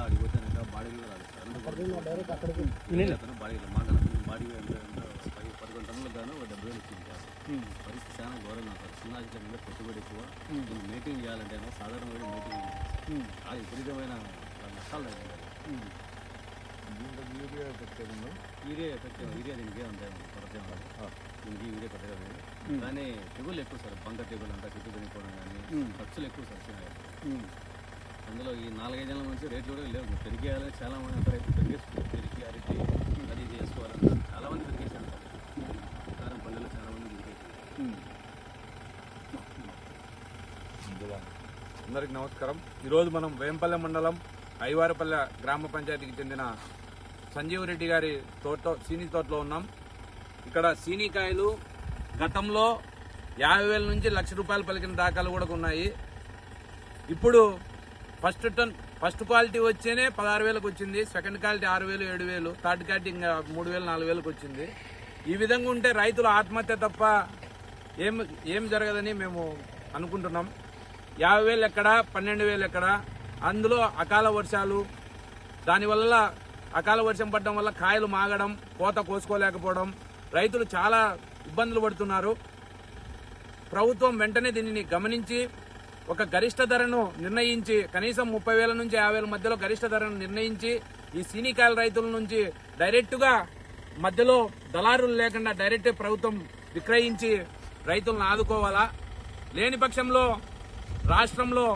కూడా అడిగిపోతే బాడీ కూడా రాలేదు సార్. అతను బాడీ పదకొండు టన్నులకు గాను డెబ్బై వేలు ఇచ్చింది సార్. పరిస్థితి చాలా ఘోరంగా సార్. చిన్న మీద పెట్టుబడి ఎక్కువ. దీన్ని మీటింగ్ చేయాలంటే ఏమో సాధారణమైన మీటింగ్ అది విపరీతమైన నష్టాలు తగ్గింది యూరియా ఎఫెక్ట్ యూరియా దీనికి అంతే కొరత రాదు. దీనికి యూరియా పెద్దగా లేదు. కానీ తెగులు ఎక్కువ సార్. బంక తెగులు అంతా చుట్టూ తినిపోవడం కానీ ఖర్చులు ఎక్కువ సార్. అందులో ఈ నాలుగైదు నుంచి రేట్లు కూడా లేవు. పెరిగేయాలని చాలా మంది అంటారు అయితే పెరిగేస్తున్నారు. పెరిగి అరటి అది ఇది వేసుకోవాలని చాలా మంది పెరిగేసారు కారం పల్లెలు చాలా మంది పెరిగేసారు అందరికి నమస్కారం. ఈరోజు మనం వేంపల్లె మండలం ఐవారపల్లె గ్రామ పంచాయతీకి చెందిన సంజీవ్ రెడ్డి గారి తోట సీని తోటలో ఉన్నాం. ఇక్కడ సీనికాయలు గతంలో యాభై వేల నుంచి లక్ష రూపాయలు పలికిన దాఖలు కూడా ఉన్నాయి. ఇప్పుడు ఫస్ట్ టన్ ఫస్ట్ క్వాలిటీ వచ్చేనే పదహారు వేలకు వచ్చింది సెకండ్ క్వాలిటీ ఆరు వేలు ఏడు వేలు థర్డ్ క్వాలిటీ ఇంకా మూడు వేలు నాలుగు వేలకు వచ్చింది. ఈ విధంగా ఉంటే రైతులు ఆత్మహత్య తప్ప ఏం ఏం జరగదని మేము అనుకుంటున్నాం. యాభై వేలు ఎక్కడ పన్నెండు వేలు ఎక్కడ అందులో అకాల వర్షాలు దానివల్ల అకాల వర్షం పడడం వల్ల కాయలు మాగడం కోత కోసుకోలేకపోవడం రైతులు చాలా ఇబ్బందులు పడుతున్నారు. ప్రభుత్వం వెంటనే దీనిని గమనించి ఒక గరిష్ట ధరను నిర్ణయించి కనీసం ముప్పై వేల నుంచి యాభై వేల మధ్యలో గరిష్ట ధరను నిర్ణయించి ఈ సీనికాయల రైతుల నుంచి డైరెక్టుగా మధ్యలో దళారులు లేకుండా డైరెక్ట్ ప్రభుత్వం విక్రయించి రైతులను ఆదుకోవాలా? లేని పక్షంలో రాష్ట్రంలో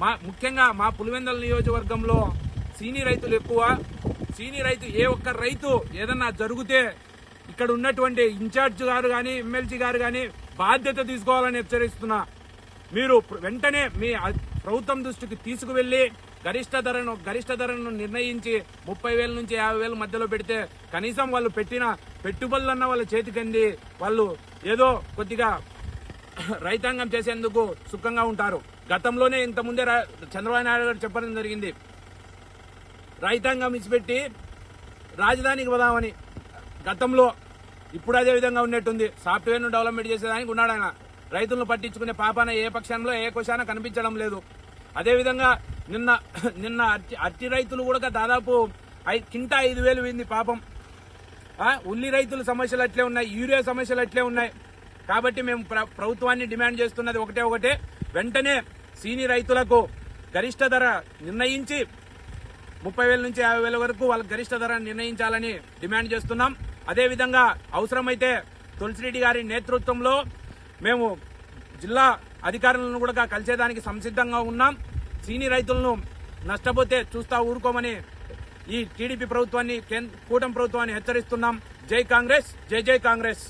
మా ముఖ్యంగా మా పులివెందల నియోజకవర్గంలో సీని రైతులు ఎక్కువ. సీని రైతు ఏ ఒక్క రైతు ఏదన్నా జరిగితే ఇక్కడ ఉన్నటువంటి ఇన్ఛార్జ్ గారు కానీ ఎమ్మెల్సీ గారు కానీ బాధ్యత తీసుకోవాలని హెచ్చరిస్తున్నా. మీరు వెంటనే మీ ప్రభుత్వం దృష్టికి తీసుకువెళ్ళి గరిష్ట ధరను గరిష్ట ధరను నిర్ణయించి ముప్పై వేల నుంచి యాభై వేల మధ్యలో పెడితే కనీసం వాళ్ళు పెట్టిన పెట్టుబడులన్న వాళ్ళ చేతికంది వాళ్ళు ఏదో కొద్దిగా రైతాంగం చేసేందుకు సుఖంగా ఉంటారు. గతంలోనే ఇంతకుముందే రా- చంద్రబాబు నాయుడు గారు చెప్పడం జరిగింది. రైతాంగం ఇచ్చిపెట్టి రాజధానికి పోదామని. గతంలో ఇప్పుడు అదే విధంగా ఉన్నట్టుంది. సాఫ్ట్వేర్ను డెవలప్మెంట్ చేసేదానికి ఉన్నాడు ఆయన. రైతులను పట్టించుకునే పాపాన ఏ పక్షంలో ఏ కోశాన కనిపించడం లేదు. అదేవిధంగా నిన్న నిన్న అట్టి అట్టి రైతులు కూడా దాదాపు కింట ఐదు వేలు పోయింది పాపం. ఉల్లి రైతుల సమస్యలు అట్లే ఉన్నాయి యూరియా సమస్యలు అట్లే ఉన్నాయి. కాబట్టి మేము ప్రభుత్వాన్ని డిమాండ్ చేస్తున్నది ఒకటే ఒకటే. వెంటనే సీని రైతులకు గరిష్ట ధర నిర్ణయించి ముప్పై వేల నుంచి యాభై వేల వరకు వాళ్ళకి గరిష్ట ధర నిర్ణయించాలని డిమాండ్ చేస్తున్నాం. అదేవిధంగా అవసరమైతే తులసిరెడ్డి గారి నేతృత్వంలో మేము జిల్లా అధికారులను కూడా కలిసేదానికి సంసిద్ధంగా ఉన్నాం. సీని రైతులను నష్టపోతే చూస్తా ఊరుకోమని ఈ టీడీపీ ప్రభుత్వాన్ని కూటమి ప్రభుత్వాన్ని హెచ్చరిస్తున్నాం. జై కాంగ్రెస్ జై జై కాంగ్రెస్.